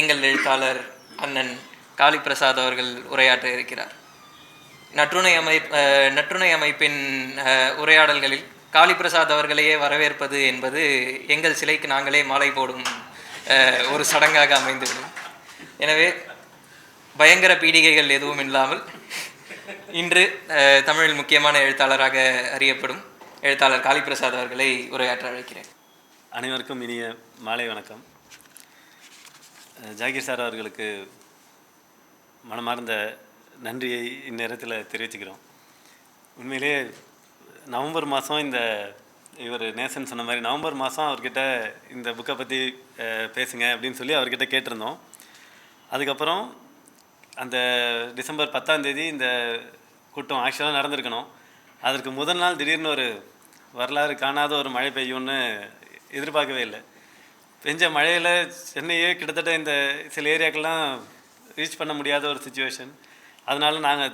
எங்கள் எழுத்தாளர் அண்ணன் காளிப்பிரசாத் அவர்கள் உரையாற்ற இருக்கிறார். நற்றுணை அமை நற்றுணை அமைப்பின் உரையாடல்களில் காளிப்பிரசாத் அவர்களையே வரவேற்பது என்பது எங்கள் சிலைக்கு நாங்களே மாலை போடும் ஒரு சடங்காக அமைந்துவிடும். எனவே பயங்கர பீடிகைகள் எதுவும் இல்லாமல் இன்று தமிழில் முக்கியமான எழுத்தாளராக அறியப்படும் எழுத்தாளர் காளிப்பிரசாத் அவர்களை உரையாற்ற அழைக்கிறேன். அனைவருக்கும் இனிய மாலை வணக்கம். ஜாகிர் சார் அவர்களுக்கு மனமார்ந்த நன்றியை இந்நேரத்தில் தெரிவிச்சுக்கிறோம். உண்மையிலே நவம்பர் மாதம் இந்த இவர் நேசன் சொன்ன மாதிரி நவம்பர் மாதம் அவர்கிட்ட இந்த புக்கை பற்றி பேசுங்க அப்படின்னு சொல்லி அவர்கிட்ட கேட்டிருந்தோம். அதுக்கப்புறம் அந்த டிசம்பர் பத்தாம் தேதி இந்த கூட்டம் ஆக்சுவலாக நடந்திருக்கணும். அதற்கு முதல் நாள் திடீர்னு ஒரு வரலாறு காணாத ஒரு மழை பெய்யும்னு எதிர்பார்க்கவே இல்லை. பெஞ்ச மழையில் சென்னையே கிட்டத்தட்ட இந்த சில ஏரியாக்கெல்லாம் ரீச் பண்ண முடியாத ஒரு சுச்சுவேஷன் அதனால நாங்கள்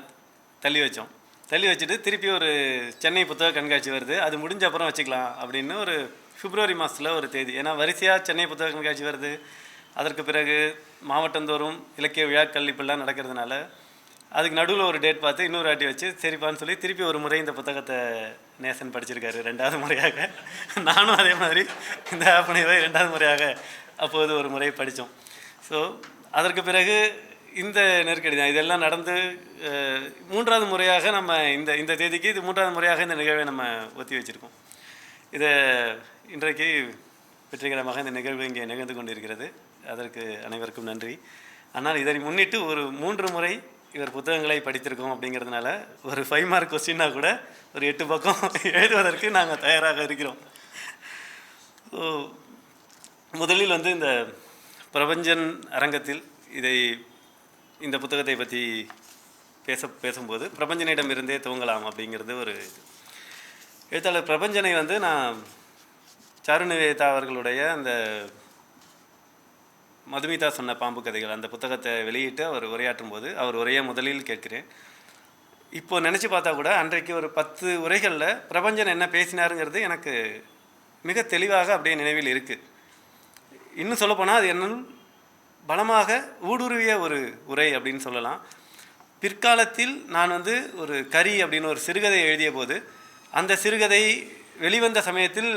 தள்ளி வச்சோம். தள்ளி வச்சுட்டு திருப்பி ஒரு சென்னை புத்தக கண்காட்சி வருது. அது முடிஞ்ச அப்புறம் வச்சுக்கலாம் அப்படின்னு ஒரு பிப்ரவரி மாதத்தில் ஒரு தேதி. ஏன்னா வரிசையாக சென்னை புத்தக கண்காட்சி வருது. அதற்கு பிறகு மாவட்டந்தோறும் இலக்கிய விழாக்கள் இப்படிலாம் நடக்கிறதுனால அதுக்கு நடுவில் ஒரு டேட் பார்த்து இன்னொரு வாட்டி வச்சு சரிப்பான்னு சொல்லி திருப்பி ஒரு முறை இந்த புத்தகத்தை நேசன் படிச்சிருக்காரு ரெண்டாவது முறையாக. நானும் அதே மாதிரி இந்த ஆப்பனைவை ரெண்டாவது முறையாக அப்போது ஒரு முறை படித்தோம். ஸோ அதற்கு பிறகு இந்த நெருக்கடி தான். இதெல்லாம் நடந்து மூன்றாவது முறையாக நம்ம இந்த இந்த தேதிக்கு இது மூன்றாவது முறையாக இந்த நிகழ்வை நம்ம ஒத்தி வச்சுருக்கோம். இதை இன்றைக்கு வெற்றிகரமாக இந்த நிகழ்வு இங்கே நிகழ்ந்து கொண்டிருக்கிறது. அதற்கு அனைவருக்கும் நன்றி. ஆனால் இதனை முன்னிட்டு ஒரு மூன்று முறை இவர் புத்தகங்களை படித்திருக்கோம் அப்படிங்கிறதுனால ஒரு ஃபைவ் மார்க் கொஸ்டின்னா கூட ஒரு எட்டு பக்கம் எழுதுவதற்கு நாங்கள் தயாராக இருக்கிறோம். ஸோ முதலில் வந்து இந்த பிரபஞ்சன் அரங்கத்தில் இதை இந்த புத்தகத்தை பற்றி பேச பேசும்போது பிரபஞ்சனிடமிருந்தே துவங்கலாம் அப்படிங்கிறது ஒரு இது. எழுத்தாளர் பிரபஞ்சனை வந்து நான் சாருநிவேதா அவர்களுடைய அந்த மதுமிதா சொன்ன பாம்பு கதைகள் அந்த புத்தகத்தை வெளியிட்டு அவர் உரையாற்றும் போது அவர் உரையை முதலில் கேட்கிறேன். இப்போ நினச்சி பார்த்தா கூட அன்றைக்கு ஒரு பத்து உரைகளில் பிரபஞ்சன் என்ன பேசினாருங்கிறது எனக்கு மிக தெளிவாக அப்படியே நினைவில் இருக்குது இன்னும் சொல்லப்போனால் அது என்னும் பலமாக ஊடுருவிய ஒரு உரை அப்படின்னு சொல்லலாம். பிற்காலத்தில் நான் வந்து ஒரு கரி அப்படின்னு ஒரு சிறுகதை எழுதிய போது அந்த சிறுகதை வெளிவந்த சமயத்தில்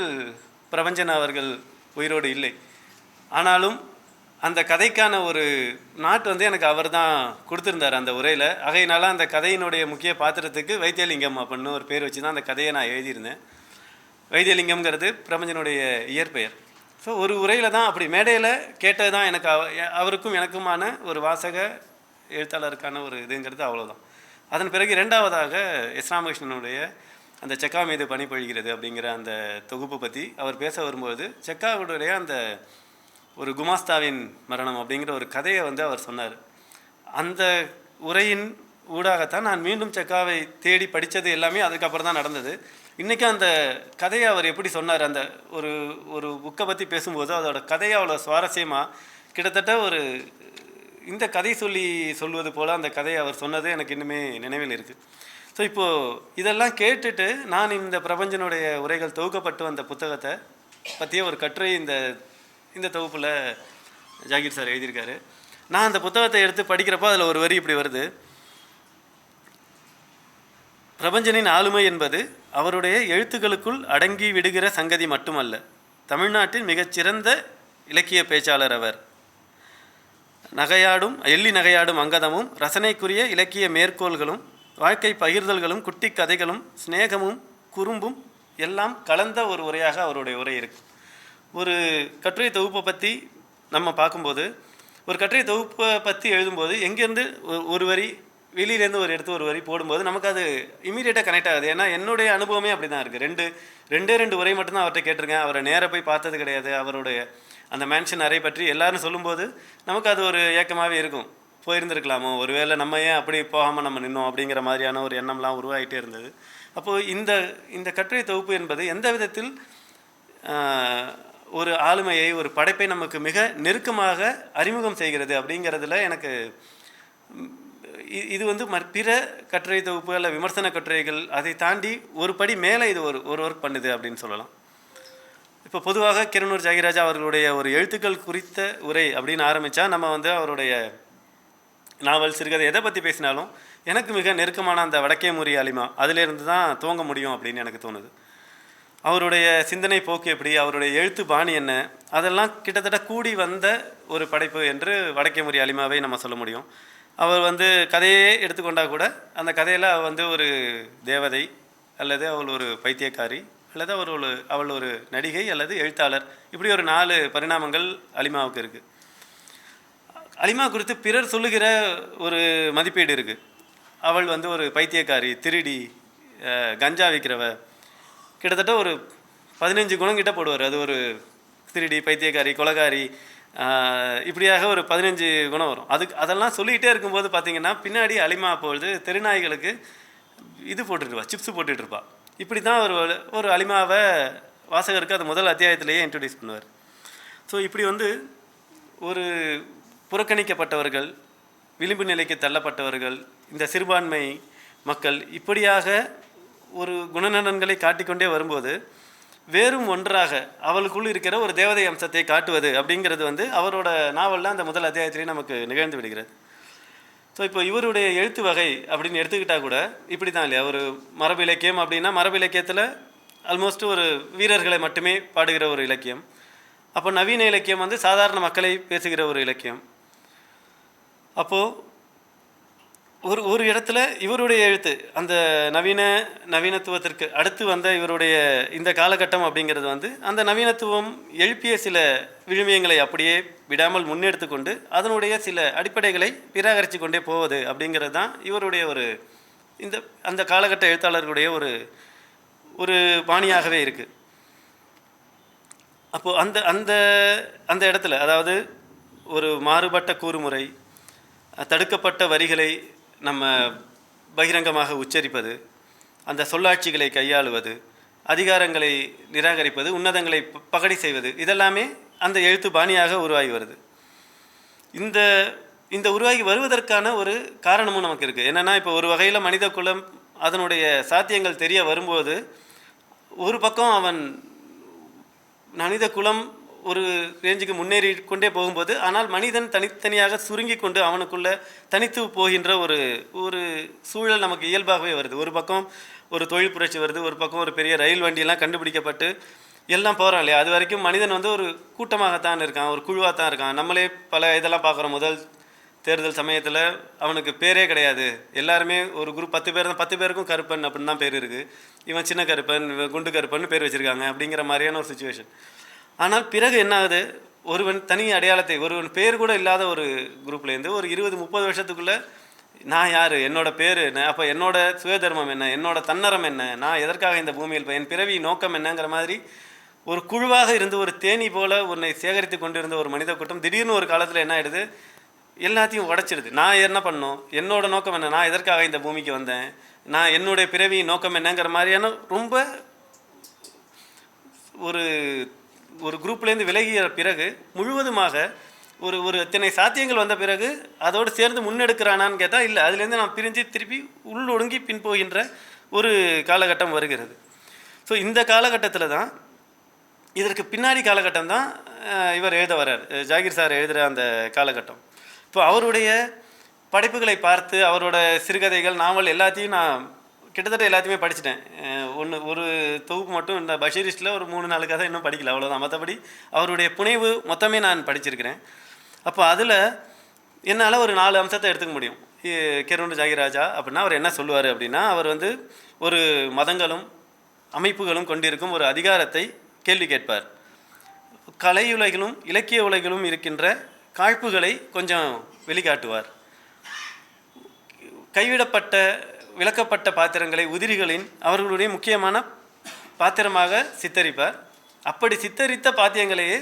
பிரபஞ்சன் அவர்கள் உயிரோடு இல்லை. ஆனாலும் அந்த கதைக்கான ஒரு நாட் வந்து எனக்கு அவர் தான் கொடுத்துருந்தார் அந்த உரையில். ஆகையினால அந்த கதையினுடைய முக்கிய பாத்திரத்துக்கு வைத்தியலிங்கம் அப்படின்னு ஒரு பேர் வச்சு தான் அந்த கதையை நான் எழுதியிருந்தேன். வைத்தியலிங்கம்ங்கிறது பிரபஞ்சனுடைய இயற்பெயர். ஸோ ஒரு உரையில் தான் அப்படி மேடையில் கேட்டது தான் எனக்கு அவ- அவருக்கும் எனக்குமான ஒரு வாசக எழுத்தாளருக்கான ஒரு இதுங்கிறது அவ்வளோதான் அதன் பிறகு ரெண்டாவதாக எஸ் ராமகிருஷ்ணனுடைய அந்த செக்கா மீது பணிபொழிகிறது அப்படிங்கிற அந்த தொகுப்பு பற்றி அவர் பேச வரும்போது செக்காவுடைய அந்த ஒரு குமாஸ்தாவின் மரணம் அப்படிங்கிற ஒரு கதையை வந்து அவர் சொன்னார். அந்த உரையின் ஊடாகத்தான் நான் மீண்டும் செக்காவை தேடி படித்தது எல்லாமே அதுக்கப்புறம் தான் நடந்தது. இன்றைக்கும் அந்த கதையை அவர் எப்படி சொன்னார்? அந்த ஒரு ஒரு புக்கை பற்றி பேசும்போது அதோட கதையை அவ்வளோ சுவாரஸ்யமாக கிட்டத்தட்ட ஒரு இந்த கதை சொல்லி சொல்வது போல் அந்த கதையை அவர் சொன்னது எனக்கு இன்னுமே நினைவில் இருக்குது ஸோ இப்போது இதெல்லாம் கேட்டுட்டு நான் இந்த பிரபஞ்சனுடைய உரைகள் தொகுக்கப்பட்டு வந்த புத்தகத்தை பற்றிய ஒரு கட்டுரை இந்த இந்த தொகுப்பில் ஜாகிர் சார் எழுதியிருக்காரு. நான் அந்த புத்தகத்தை எடுத்து படிக்கிறப்போ அதில் ஒரு வரி இப்படி வருது. பிரபஞ்சனின் ஆளுமை என்பது அவருடைய எழுத்துக்களுக்குள் அடங்கி விடுகிற சங்கதி மட்டுமல்ல தமிழ்நாட்டின் மிகச்சிறந்த இலக்கிய பேச்சாளர் அவர். நகையாடும் எள்ளி நகையாடும் அங்கதமும் ரசனைக்குரிய இலக்கிய மேற்கோள்களும் வாழ்க்கை பகிர்தல்களும் குட்டி கதைகளும் சிநேகமும் குறும்பும் எல்லாம் கலந்த ஒரு உரையாக அவருடைய உரை இருக்கு. ஒரு கட்டுரை தொகுப்பை பற்றி நம்ம பார்க்கும்போது ஒரு கட்டுரை தொகுப்பை பற்றி எழுதும்போது எங்கேருந்து ஒரு- வரி வெளியிலேருந்து ஒரு இடத்து ஒரு வரி போடும்போது நமக்கு அது இமீடியட்டாக கனெக்ட் ஆகுது. ஏன்னா என்னுடைய அனுபவமே அப்படி தான் இருக்குது ரெண்டு ரெண்டே ரெண்டு உரை மட்டும்தான் அவர்கிட்ட கேட்டிருக்கேன். அவரை நேராக போய் பார்த்தது கிடையாது. அவருடைய அந்த மேன்ஷன் அறை பற்றி எல்லாரும் சொல்லும்போது நமக்கு அது ஒரு ஏக்கமாகவே இருக்கும். போயிருந்திருக்கலாமோ? ஒருவேளை நம்ம ஏன் அப்படி போகாமல் நம்ம நின்னோம் அப்படிங்கிற மாதிரியான ஒரு எண்ணம்லாம் உருவாகிட்டே இருந்தது. அப்போது இந்த இந்த கட்டுரை தொகுப்பு என்பது எந்த விதத்தில் ஒரு ஆளுமையை ஒரு படைப்பை நமக்கு மிக நெருக்கமாக அறிமுகம் செய்கிறது அப்படிங்கிறதுல எனக்கு இது வந்து மற் பிற கட்டுரை தொகுப்பு அல்ல விமர்சன கட்டுரைகள் அதை தாண்டி ஒரு படி மேலே இது ஒரு ஒரு ஒர்க் பண்ணுது அப்படின்னு சொல்லலாம். இப்போ பொதுவாக கிருநூர் ஜெயராஜா அவர்களுடைய ஒரு எழுத்துக்கள் குறித்த உரை அப்படின்னு ஆரம்பித்தா நம்ம வந்து அவருடைய நாவல் சிறுகதை எதை பற்றி பேசினாலும் எனக்கு மிக நெருக்கமான அந்த வடக்கே முறி அலிமா அதிலிருந்து தான் துவங்க முடியும் அப்படின்னு எனக்கு தோணுது. அவருடைய சிந்தனை போக்கு எப்படி அவருடைய எழுத்து பாணி என்ன அதெல்லாம் கிட்டத்தட்ட கூடி வந்த ஒரு படைப்பு என்று வடக்கே முறி அலிமாவை நம்ம சொல்ல முடியும். அவர் வந்து கதையே எடுத்துக்கொண்டால் கூட அந்த கதையில் அவள் வந்து ஒரு தேவதை அல்லது அவள் ஒரு பைத்தியக்காரி அல்லது அவர் ஒரு அவள் ஒரு நடிகை அல்லது எழுத்தாளர். இப்படி ஒரு நாலு பரிணாமங்கள் அலிமாவுக்கு இருக்குது அலிமா குறித்து பிறர் சொல்லுகிற ஒரு மதிப்பீடு இருக்குது அவள் வந்து ஒரு பைத்தியக்காரி திருடி கஞ்சா விற்கிறவ கிட்டத்தட்ட ஒரு பதினஞ்சு குணம் கிட்ட போடுவார். அது ஒரு திருடி பைத்தியக்காரி கொலகாரி இப்படியாக ஒரு பதினஞ்சு குணம் வரும். அதுக்கு அதெல்லாம் சொல்லிக்கிட்டே இருக்கும்போது பார்த்தீங்கன்னா பின்னாடி அலிமா அப்பொழுது தெருநாய்களுக்கு இது போட்டுருப்பா சிப்ஸ் போட்டுட்ருப்பா இப்படி தான் ஒரு ஒரு அலிமாவை வாசகருக்கு அது முதல் அத்தியாயத்திலேயே இன்ட்ரடியூஸ் பண்ணுவார். ஸோ இப்படி வந்து ஒரு புறக்கணிக்கப்பட்டவர்கள் விளிம்பு நிலைக்கு தள்ளப்பட்டவர்கள் இந்த சிறுபான்மை மக்கள் இப்படியாக ஒரு குணநலன்களை காட்டிக்கொண்டே வரும்போது வேறும் ஒன்றாக அவளுக்குள் இருக்கிற ஒரு தேவதை அம்சத்தை காட்டுவது அப்படிங்கிறது வந்து அவரோட நாவலில் அந்த முதல் அத்தியாயத்திலே நமக்கு நிகழ்ந்து விடுகிறது. ஸோ இப்போ இவருடைய எழுத்து வகை அப்படின்னு எடுத்துக்கிட்டால் கூட இப்படி தான் இல்லையா? ஒரு மரபு இலக்கியம் அப்படின்னா மரபு இலக்கியத்தில் ஆல்மோஸ்ட் ஒரு வீரர்களை மட்டுமே பாடுகிற ஒரு இலக்கியம். அப்போ நவீன இலக்கியம் வந்து சாதாரண மக்களை பேசுகிற ஒரு இலக்கியம். அப்போது ஒரு ஒரு இடத்துல இவருடைய எழுத்து அந்த நவீன நவீனத்துவத்திற்கு அடுத்து வந்த இவருடைய இந்த காலகட்டம் அப்படிங்கிறது வந்து அந்த நவீனத்துவம் எழுப்பிய சில விழுமியங்களை அப்படியே விடாமல் முன்னெடுத்து கொண்டு அதனுடைய சில அடிப்படைகளை நிராகரித்து கொண்டே போவது அப்படிங்கிறது தான் இவருடைய ஒரு இந்த அந்த காலகட்ட எழுத்தாளர்களுடைய ஒரு ஒரு பாணியாகவே இருக்குது அப்போது அந்த அந்த அந்த இடத்துல அதாவது ஒரு மாறுபட்ட கூறுமுறை தடுக்கப்பட்ட வரிகளை நம்ம பகிரங்கமாக உச்சரிப்பது அந்த சொல்லாட்சிகளை கையாளுவது அதிகாரங்களை நிராகரிப்பது உன்னதங்களை பகடி செய்வது இதெல்லாமே அந்த எழுத்து பாணியாக உருவாகி வருது. இந்த இந்த உருவாகி வருவதற்கான ஒரு காரணமும் நமக்கு இருக்குது என்னென்னா இப்போ ஒரு வகையில் மனித குலம் அதனுடைய சாத்தியங்கள் தெரிய வரும்போது ஒரு பக்கம் அவன் மனித குலம் ஒரு ரேஞ்சுக்கு முன்னேறி கொண்டே போகும்போது ஆனால் மனிதன் தனித்தனியாக சுருங்கி கொண்டு அவனுக்குள்ள தனித்து போகின்ற ஒரு ஒரு சூழல் நமக்கு இயல்பாகவே வருது. ஒரு பக்கம் ஒரு தொழில் புரட்சி வருது ஒரு பக்கம் ஒரு பெரிய ரயில் வண்டியெல்லாம் கண்டுபிடிக்கப்பட்டு எல்லாம் போகிறோம் இல்லையா? அது வரைக்கும் மனிதன் வந்து ஒரு கூட்டமாகத்தான் இருக்கான் ஒரு குழுவாக தான் இருக்கான். நம்மளே பல இதெல்லாம் பார்க்குறோம். முதல் தேர்தல் சமயத்தில் அவனுக்கு பேரே கிடையாது. எல்லாருமே ஒரு குரூப் பத்து பேர் தான் பத்து பேருக்கும் கருப்பன் அப்படின்னு தான் பேர் இருக்குது இவன் சின்ன கருப்பன் இவன் குண்டு கருப்பன் பேர் வச்சுருக்காங்க அப்படிங்கிற மாதிரியான ஒரு சுச்சுவேஷன் ஆனால் பிறகு என்ன ஆகுது ஒருவன் தனி அடையாளத்தை ஒருவன் பேர் கூட இல்லாத ஒரு குரூப்லேருந்து ஒரு இருபது முப்பது வருஷத்துக்குள்ளே நான் யார்? என்னோடய பேர் என்ன? அப்போ என்னோட சுயதர்மம் என்ன? என்னோட தன்னரம் என்ன? நான் எதற்காக இந்த பூமியில் என் பிறவி நோக்கம் என்னங்கிற மாதிரி ஒரு குழுவாக இருந்து ஒரு தேனி போல் உன்னை சேகரித்து கொண்டிருந்த ஒரு மனித கூட்டம் திடீர்னு ஒரு காலத்தில் என்ன ஆகிடுது எல்லாத்தையும் உடைச்சிடுது. நான் என்ன பண்ணோம் என்னோட நோக்கம் என்ன? நான் எதற்காக இந்த பூமிக்கு வந்தேன்? நான் என்னுடைய பிறவி நோக்கம் என்னங்கிற மாதிரியான ரொம்ப ஒரு ஒரு குரூப்லேருந்து விலகிய பிறகு முழுவதுமாக ஒரு ஒரு இத்தனை சாத்தியங்கள் வந்த பிறகு அதோடு சேர்ந்து முன்னெடுக்கிறானான்னு கேட்டால் இல்லை அதுலேருந்து நான் பிரிஞ்சு திருப்பி உள்ளொடுங்கி பின்போகின்ற ஒரு காலகட்டம் வருகிறது. ஸோ இந்த காலகட்டத்தில் தான் இதற்கு பின்னாடி காலகட்டம் தான் இவர் எழுத வர்றார். ஜாகிர் சார் எழுதுகிற அந்த காலகட்டம். இப்போ அவருடைய படைப்புகளை பார்த்து அவரோட சிறுகதைகள் நாவல் எல்லாத்தையும் நான் கிட்டத்தட்ட எல்லாத்தையுமே படிச்சிட்டேன். ஒன்று ஒரு தொகுப்பு மட்டும் இந்த பஷீரிஸ்டில் ஒரு மூணு நாலு கதை இன்னும் படிக்கல அவ்வளோதான் மற்றபடி அவருடைய புனைவு மொத்தமே நான் படிச்சிருக்கிறேன். அப்போ அதில் என்னால் ஒரு நாலு அம்சத்தை எடுத்துக்க முடியும். கெருண்டு ஜாகிராஜா அப்படின்னா அவர் என்ன சொல்லுவார் அப்படின்னா அவர் வந்து ஒரு மதங்களும் அமைப்புகளும் கொண்டிருக்கும் ஒரு அதிகாரத்தை கேள்வி கேட்பார். கலை உலகிலும் இலக்கிய உலகிலும் இருக்கின்ற காழ்ப்புகளை கொஞ்சம் வெளிக்காட்டுவார். கைவிடப்பட்ட விளக்கப்பட்ட பாத்திரங்களை உதிரிகளின் அவர்களுடைய முக்கியமான பாத்திரமாக சித்தரிப்பார். அப்படி சித்தரித்த பாத்தியங்களையே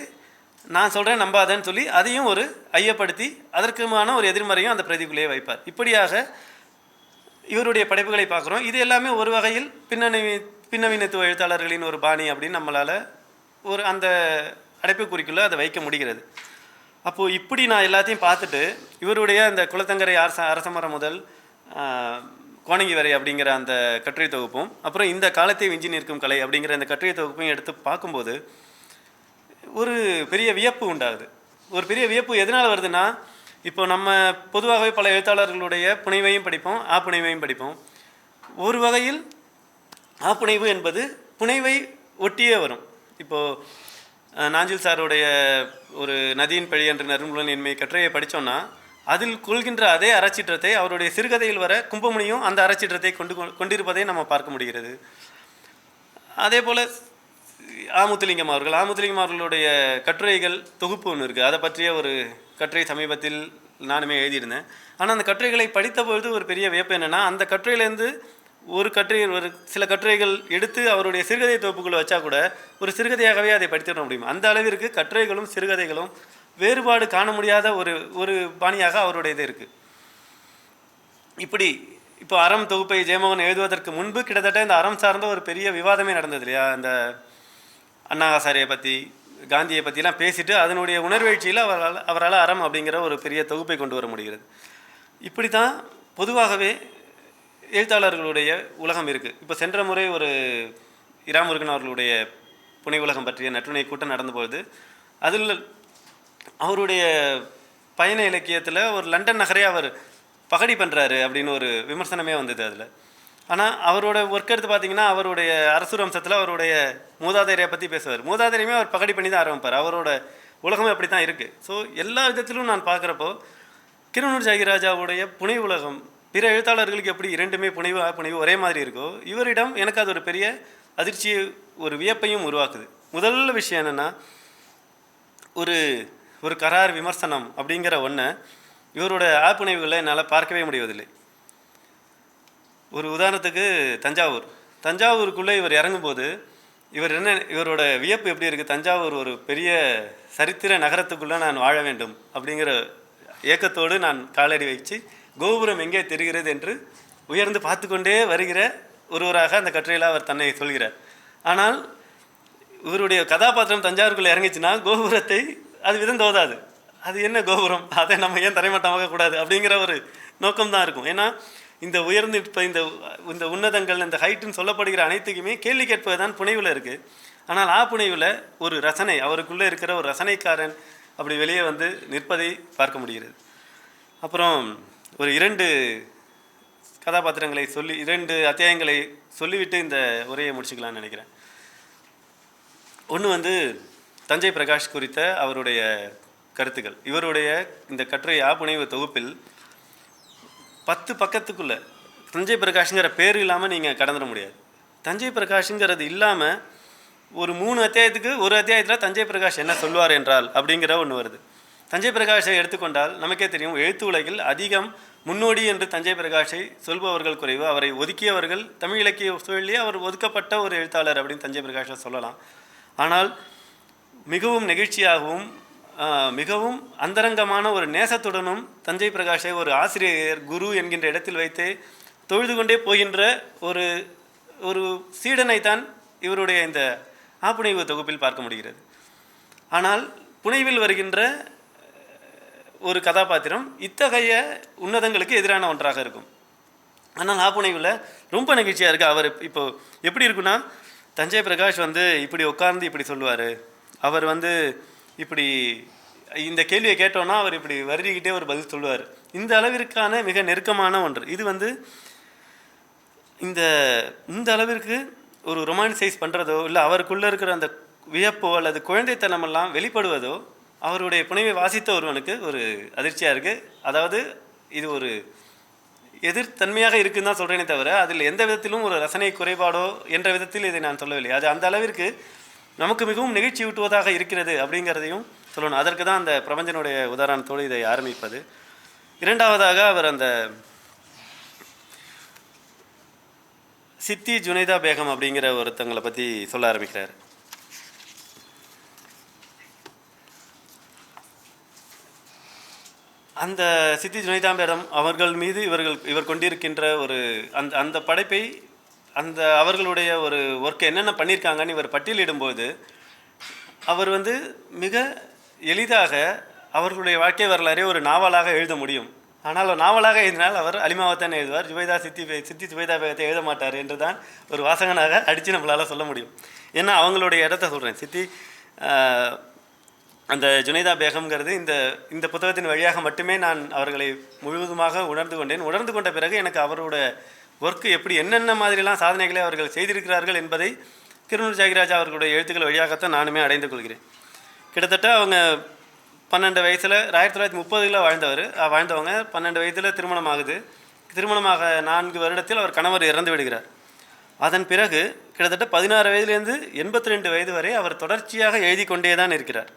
நான் சொல்கிறேன் நம்பாதேன்னு சொல்லி அதையும் ஒரு ஐயப்படுத்தி அதற்குமான ஒரு எதிர்மறையும் அந்த பிரதிக்குள்ளேயே வைப்பார். இப்படியாக இவருடைய படைப்புகளை பார்க்குறோம். இது எல்லாமே ஒரு வகையில் பின்னணி பின்னவீனத்துவ எழுத்தாளர்களின் ஒரு பாணி அப்படின்னு நம்மளால் ஒரு அந்த அடைப்புக்குறிக்குள்ளே அதை வைக்க முடிகிறது. அப்போது இப்படி நான் எல்லாத்தையும் பார்த்துட்டு இவருடைய அந்த குலத்தங்கரை அரச அரசமரம் முதல் கோணங்கி வரை அப்படிங்கிற அந்த கட்டுரை தொகுப்பும் அப்புறம் இந்த காலத்தை விஞ்சி நிற்கும் கலை அப்படிங்கிற அந்த கட்டுரை தொகுப்பையும் எடுத்து பார்க்கும்போது ஒரு பெரிய வியப்பு உண்டாகுது. ஒரு பெரிய வியப்பு எதனால் வருதுன்னா இப்போ நம்ம பொதுவாகவே பல எழுத்தாளர்களுடைய புனைவையும் படிப்போம் ஆப்புனைவையும் படிப்போம். ஒரு வகையில் ஆப்புனைவு என்பது புனைவை ஒட்டியே வரும். இப்போது நாஞ்சில் சாருடைய ஒரு நதியின் பழி என்ற நறுமுலன் என்மை கட்டுரையை படித்தோன்னா அதில் கொள்கின்ற அதே அறச்சீற்றத்தை அவருடைய சிறுகதையில் வர கும்பமுனியும் அந்த அறச்சீற்றத்தை கொண்டு கொண்டிருப்பதை நம்ம பார்க்க முடிகிறது. அதே போல் ஆமுத்துலிங்கம் அவர்கள் ஆமுத்துலிங்கம் அவர்களுடைய கட்டுரைகள் தொகுப்பு ஒன்று இருக்குது அதை பற்றிய ஒரு கட்டுரை சமீபத்தில் நானுமே எழுதியிருந்தேன். ஆனால் அந்த கட்டுரைகளை படித்த பொழுது ஒரு பெரிய வியப்பு என்னென்னா அந்த கட்டுரையிலேருந்து ஒரு கட்டுரை ஒரு சில கட்டுரைகள் எடுத்து அவருடைய சிறுகதை தொகுப்புக்குள்ள வச்சா கூட ஒரு சிறுகதையாகவே அதை படித்துவிட முடியும். அந்த அளவிற்கு கட்டுரைகளும் சிறுகதைகளும் வேறுபாடு காண முடியாத ஒரு ஒரு பாணியாக அவருடைய இது இருக்குது இப்படி இப்போ அறம் தொகுப்பை ஜெயமோகன் எழுதுவதற்கு முன்பு கிட்டத்தட்ட இந்த அறம் சார்ந்த ஒரு பெரிய விவாதமே நடந்தது இல்லையா? இந்த அண்ணாசாரியை பற்றி காந்தியை பற்றிலாம் பேசிட்டு அதனுடைய உணர்வெழ்ச்சியில் அவரால் அவரால் அறம் அப்படிங்கிற ஒரு பெரிய தொகுப்பை கொண்டு வர முடிகிறது. இப்படி தான் பொதுவாகவே எழுத்தாளர்களுடைய உலகம் இருக்குது இப்போ சென்ற முறை ஒரு இராமுருகன் அவர்களுடைய புனை உலகம் பற்றிய நற்றுணை கூட்டம் நடந்தபொழுது அதில் அவருடைய பயண இலக்கியத்தில் ஒரு லண்டன் நகரே அவர் பகடி பண்ணுறாரு அப்படின்னு ஒரு விமர்சனமே வந்தது அதில். ஆனால் அவரோட ஒர்க் எடுத்து பார்த்தீங்கன்னா அவருடைய அரசு வம்சத்தில் அவருடைய மூதாதையரை பற்றி பேசுவார். மூதாதையரையுமே அவர் பகடி பண்ணி தான் ஆரம்பிப்பார். அவரோட உலகம் அப்படி தான் இருக்குது ஸோ எல்லா விதத்திலும் நான் பார்க்குறப்போ கிருணூர் ஜாகிராஜாவுடைய புனை உலகம் பிற எழுத்தாளர்களுக்கு எப்படி இரண்டுமே புனைவு புனைவு ஒரே மாதிரி இருக்கோ இவரிடம் எனக்கு அது ஒரு பெரிய அதிர்ச்சியை ஒரு வியப்பையும் உருவாக்குது. முதல்ல விஷயம் என்னென்னா ஒரு ஒரு கரார் விமர்சனம் அப்படிங்கிற ஒன்று இவரோட ஆப்புனைவுகளை என்னால் பார்க்கவே முடிவதில்லை. ஒரு உதாரணத்துக்கு தஞ்சாவூர். தஞ்சாவூருக்குள்ளே இவர் இறங்கும்போது இவர் என்ன இவரோட வியப்பு எப்படி இருக்குது தஞ்சாவூர் ஒரு பெரிய சரித்திர நகரத்துக்குள்ளே நான் வாழ வேண்டும் அப்படிங்கிற ஏக்கத்தோடு நான் காலடி வச்சு கோபுரம் எங்கே தெரிகிறது என்று உயர்ந்து பார்த்து கொண்டே வருகிற ஒருவராக அந்த கட்டுரையில் அவர் தன்னை சொல்கிறார். ஆனால் இவருடைய கதாபாத்திரம் தஞ்சாவூருக்குள்ளே இறங்கிச்சுன்னா கோபுரத்தை அது விதந்தோதாது அது என்ன கோபுரம்? அதை நம்ம ஏன் தரைமட்டமாக கூடாது? அப்படிங்கிற ஒரு நோக்கம் தான் இருக்கும். ஏன்னா இந்த உயர்ந்து இப்போ இந்த இந்த உன்னதங்கள் இந்த ஹைட்டுன்னு சொல்லப்படுகிற அனைத்துக்குமே கேள்வி கேட்பது தான் புனைவில் இருக்குது ஆனால் ஆ புனைவில் ஒரு ரசனை அவருக்குள்ளே இருக்கிற ஒரு ரசனைக்காரன் அப்படி வெளியே வந்து நிற்பதை பார்க்க முடிகிறது. அப்புறம் ஒரு இரண்டு கதாபாத்திரங்களை சொல்லி இரண்டு அத்தியாயங்களை சொல்லிவிட்டு இந்த உரையை முடிச்சுக்கலாம்னு நினைக்கிறேன். ஒன்று வந்து தஞ்சை பிரகாஷ் குறித்த அவருடைய கருத்துக்கள். இவருடைய இந்த கட்டுரை யாப்புணைவு தொகுப்பில் பத்து பக்கத்துக்குள்ளே தஞ்சை பிரகாஷ்ங்கிற பேர் இல்லாமல் நீங்கள் கடந்துட முடியாது. தஞ்சை பிரகாஷ்ங்கிறது இல்லாமல் ஒரு மூணு அத்தியாயத்துக்கு ஒரு அத்தியாயத்தில் தஞ்சை பிரகாஷ் என்ன சொல்வார் என்றால் அப்படிங்கிற ஒன்று வருது. தஞ்சை பிரகாஷை எடுத்துக்கொண்டால் நமக்கே தெரியும் எழுத்து உலகில் அதிகம் முன்னோடி என்று தஞ்சை பிரகாஷை சொல்பவர்கள் குறைவு. அவரை ஒதுக்கியவர்கள் தமிழ் இலக்கிய சூழலிலே அவர் ஒதுக்கப்பட்ட ஒரு எழுத்தாளர் அப்படின்னு தஞ்சை பிரகாஷை சொல்லலாம். ஆனால் மிகவும் நெகிழ்ச்சியாகவும் மிகவும் அந்தரங்கமான ஒரு நேசத்துடனும் தஞ்சை பிரகாஷை ஒரு ஆசிரியர் குரு என்கின்ற இடத்தில் வைத்து தொழுது கொண்டே போகின்ற ஒரு ஒரு சீடனைத்தான் இவருடைய இந்த ஆப்புனைவு தொகுப்பில் பார்க்க முடிகிறது. ஆனால் புனைவில் வருகின்ற ஒரு கதாபாத்திரம் இத்தகைய உன்னதங்களுக்கு எதிரான ஒன்றாக இருக்கும். ஆனால் ஆப்புனைவில் ரொம்ப நெகிழ்ச்சியாக இருக்குது அவர் இப்போது எப்படி இருக்குன்னா தஞ்சை பிரகாஷ் வந்து இப்படி உட்கார்ந்து இப்படி சொல்லுவார். அவர் வந்து இப்படி இந்த கேள்வியை கேட்டோன்னா அவர் இப்படி வருடிக்கிட்டே ஒரு பதில் சொல்லுவார். இந்த அளவிற்கான மிக நெருக்கமான ஒன்று. இது வந்து இந்த இந்த அளவிற்கு ஒரு ரொமான்சைஸ் பண்ணுறதோ இல்லை அவருக்குள்ளே இருக்கிற அந்த வியப்போ அல்லது குழந்தைத்தனமெல்லாம் வெளிப்படுவதோ அவருடைய புனைவை வாசித்த ஒருவனுக்கு ஒரு அதிர்ச்சியாக இருக்குது அதாவது இது ஒரு எதிர்த்தன்மையாக இருக்குன்னு தான் சொல்கிறேனே தவிர அதில் எந்த விதத்திலும் ஒரு ரசனை குறைபாடோ என்ற விதத்தில் இதை நான் சொல்லவில்லை. அது அந்த அளவிற்கு நமக்கு மிகவும் நெகிழ்ச்சி ஊட்டுவதாக இருக்கிறது அப்படிங்கிறதையும் சொல்லணும். அதற்கு தான் அந்த பிரபஞ்சனுடைய உதாரணத்தோடு இதை ஆரம்பிப்பது. இரண்டாவதாக அவர் அந்த சித்தி ஜுனைதா பேகம் அப்படிங்கிற ஒருத்தங்களை பற்றி சொல்ல ஆரம்பிக்கிறார். அந்த சித்தி ஜுனைதா பேகம் அவர்கள் மீது இவர்கள் இவர் கொண்டிருக்கின்ற ஒரு அந்த அந்த படைப்பை அந்த அவர்களுடைய ஒரு ஒர்க்கை என்னென்ன பண்ணியிருக்காங்கன்னு இவர் பட்டியலிடும்போது அவர் வந்து மிக எளிதாக அவர்களுடைய வாழ்க்கை வரலாறே ஒரு நாவலாக எழுத முடியும். ஆனால் நாவலாக எழுதினால் அவர் அலிமாவத்தான் எழுதுவார் ஜுபைதா சித்தி சித்தி ஜுபைதா பேகத்தை எழுத மாட்டார் என்று தான் ஒரு வாசகனாக அடித்து நம்மளால் சொல்ல முடியும். ஏன்னா அவங்களுடைய இடத்த சொல்கிறேன் சித்தி அந்த ஜுனைதா பேகம்ங்கிறது இந்த இந்த புத்தகத்தின் வழியாக மட்டுமே நான் அவர்களை முழுவதுமாக உணர்ந்து கொண்டேன். உணர்ந்து கொண்ட பிறகு எனக்கு அவரோட ஒர்க்கு எப்படி என்னென்ன மாதிரிலாம் சாதனைகளை அவர்கள் செய்திருக்கிறார்கள் என்பதை திருநூர் ஜாகிராஜா அவர்களுடைய எழுத்துக்கள் வழியாகத்தான் நானுமே அடைந்து கொள்கிறேன். கிட்டத்தட்ட அவங்க பன்னெண்டு வயசில் ஆயிரத்தி தொள்ளாயிரத்தி முப்பதுகளில் வாழ்ந்தவர். வாழ்ந்தவங்க பன்னெண்டு வயதில் திருமணம் ஆகுது. திருமணமாக நான்கு வருடத்தில் அவர் கணவர் இறந்து விடுகிறார். அதன் பிறகு கிட்டத்தட்ட பதினாறு வயதிலிருந்து எண்பத்தி ரெண்டு வயது வரை அவர் தொடர்ச்சியாக எழுதி கொண்டே தான் இருக்கிறார்.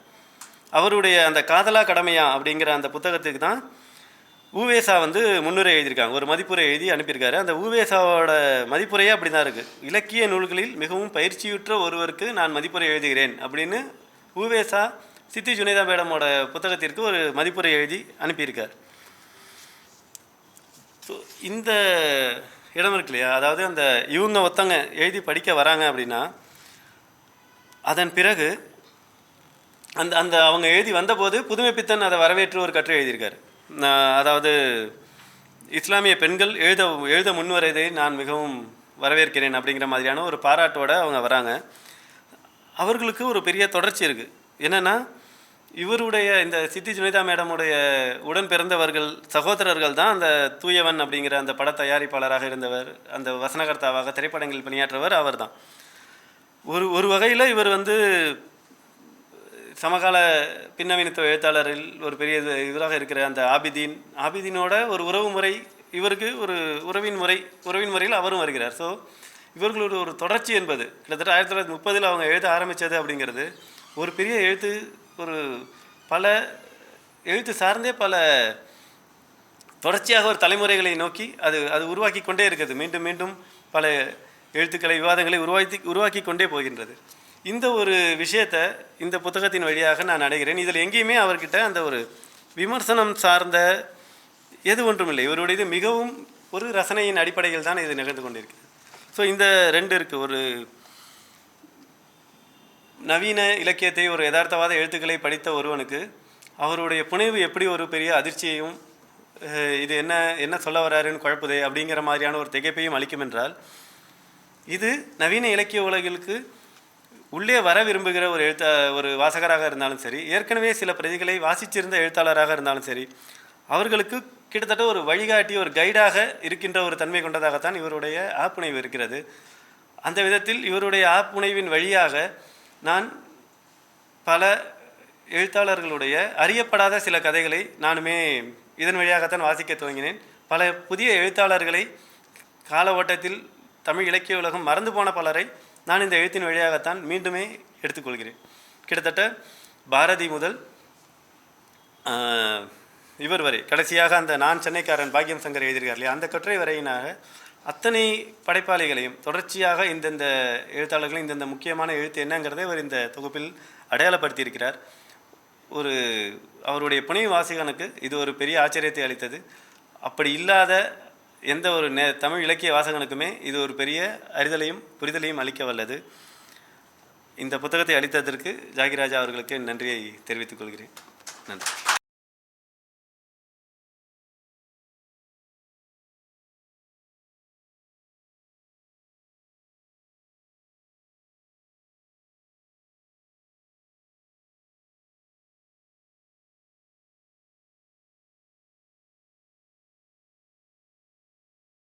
அவருடைய அந்த காதலா கடமையா அப்படிங்கிற அந்த புத்தகத்துக்கு தான் ஊவேசா வந்து முன்னுரை எழுதியிருக்காங்க. ஒரு மதிப்புரை எழுதி அனுப்பியிருக்காரு. அந்த ஊவேசாவோட மதிப்புரையே அப்படி தான் இருக்குது இலக்கிய நூல்களில் மிகவும் பயிற்சியுற்ற ஒருவருக்கு நான் மதிப்புரை எழுதுகிறேன் அப்படின்னு ஊவேசா சித்தி ஜுனேதா மேடமோட புத்தகத்திற்கு ஒரு மதிப்புரை எழுதி அனுப்பியிருக்கார். ஸோ இந்த இடம் இருக்கு இல்லையா? அதாவது அந்த இவங்க ஒருத்தவங்க எழுதி படிக்க வராங்க அப்படின்னா அதன் பிறகு அந்த அந்த அவங்க எழுதி வந்தபோது புதுமைப்பித்தன் அதை வரவேற்று ஒரு கட்டுரை எழுதியிருக்காரு. அதாவது இஸ்லாமிய பெண்கள் எழுத எழுத முன்வரதை நான் மிகவும் வரவேற்கிறேன் அப்படிங்கிற மாதிரியான ஒரு பாராட்டோடு அவங்க வராங்க. அவர்களுக்கு ஒரு பெரிய தொடர்ச்சி இருக்குது என்னென்னா இவருடைய இந்த சித்தி சுனிதா மேடமுடைய உடன் பிறந்தவர்கள் சகோதரர்கள் தான் அந்த தூயவன் அப்படிங்கிற அந்த பட தயாரிப்பாளராக இருந்தவர் அந்த வசனகர்த்தாவாக திரைப்படங்களில் பணியாற்றவர் அவர் தான் ஒரு ஒரு வகையில் இவர் வந்து சமகால பின்னவீனத்துவ எழுத்தாளரில் ஒரு பெரிய இது இவராக இருக்கிற அந்த ஆபிதீன் ஆபிதீனோட ஒரு உறவு முறை இவருக்கு ஒரு உறவின் முறை உறவின் முறையில் அவரும் வருகிறார். ஸோ இவர்களோட ஒரு தொடர்ச்சி என்பது கிட்டத்தட்ட ஆயிரத்தி தொள்ளாயிரத்தி முப்பதில் அவங்க எழுத ஆரம்பித்தது அப்படிங்கிறது ஒரு பெரிய எழுத்து ஒரு பல எழுத்து சார்ந்தே பல தொடர்ச்சியாக ஒரு தலைமுறைகளை நோக்கி அது அது உருவாக்கி கொண்டே இருக்கிறது. மீண்டும் மீண்டும் பல எழுத்துக்களை விவாதங்களை உருவாக்கி உருவாக்கி கொண்டே போகின்றது. இந்த ஒரு விஷயத்தை இந்த புத்தகத்தின் வழியாக நான் அடைகிறேன். இதில் எங்கேயுமே அவர்கிட்ட அந்த ஒரு விமர்சனம் சார்ந்த எது ஒன்றுமில்லை. இவருடைய இது மிகவும் ஒரு ரசனையின் அடிப்படையில் தான் இது நிகழ்ந்து கொண்டிருக்கு ஸோ இந்த ரெண்டு இருக்குது ஒரு நவீன இலக்கியத்தை ஒரு யதார்த்தவாத எழுத்துக்களை படித்த ஒருவனுக்கு அவருடைய புனைவு எப்படி ஒரு பெரிய அதிர்ச்சியையும் இது என்ன என்ன சொல்ல வராருன்னு குழப்புதே அப்படிங்கிற மாதிரியான ஒரு திகைப்பையும் அளிக்கும் என்றால் இது நவீன இலக்கிய உலகிற்கு உள்ளே வர விரும்புகிற ஒரு எழுத்த ஒரு வாசகராக இருந்தாலும் சரி ஏற்கனவே சில பிரதிகளை வாசிச்சிருந்த எழுத்தாளராக இருந்தாலும் சரி அவர்களுக்கு கிட்டத்தட்ட ஒரு வழிகாட்டி ஒரு கைடாக இருக்கின்ற ஒரு தன்மை கொண்டதாகத்தான் இவருடைய ஆப்புனைவு இருக்கிறது. அந்த விதத்தில் இவருடைய ஆப்புனைவின் வழியாக நான் பல எழுத்தாளர்களுடைய அறியப்படாத சில கதைகளை நானுமே இதன் வழியாகத்தான் வாசிக்க துவங்கினேன். பல புதிய எழுத்தாளர்களை கால ஓட்டத்தில் தமிழ் இலக்கிய உலகம் மறந்து போன பலரை நான் இந்த எழுத்தின் வழியாகத்தான் மீண்டுமே எடுத்துக்கொள்கிறேன். கிட்டத்தட்ட பாரதி முதல் இவர் வரை. கடைசியாக அந்த நான் சென்னைக்காரன் பாக்கியம் சங்கர் எழுதியிருக்கார் இல்லையா? அந்த கட்டுரை வரையினாக அத்தனை படைப்பாளிகளையும் தொடர்ச்சியாக இந்தந்த எழுத்தாளர்களையும் இந்தந்த முக்கியமான எழுத்து என்னங்கிறதை அவர் இந்த தொகுப்பில் அடையாளப்படுத்தியிருக்கிறார். ஒரு அவருடைய புனைவு வாசகனுக்கு இது ஒரு பெரிய ஆச்சரியத்தை அளித்தது. அப்படி இல்லாத எந்த ஒரு நே தமிழ் இலக்கிய வாசகனுக்குமே இது ஒரு பெரிய அறிதலையும் புரிதலையும் அளிக்க வல்லது. இந்த புத்தகத்தை அளித்ததற்கு ஜாகிராஜா அவர்களுக்கு நன்றியை தெரிவித்துக் கொள்கிறேன். நன்றி.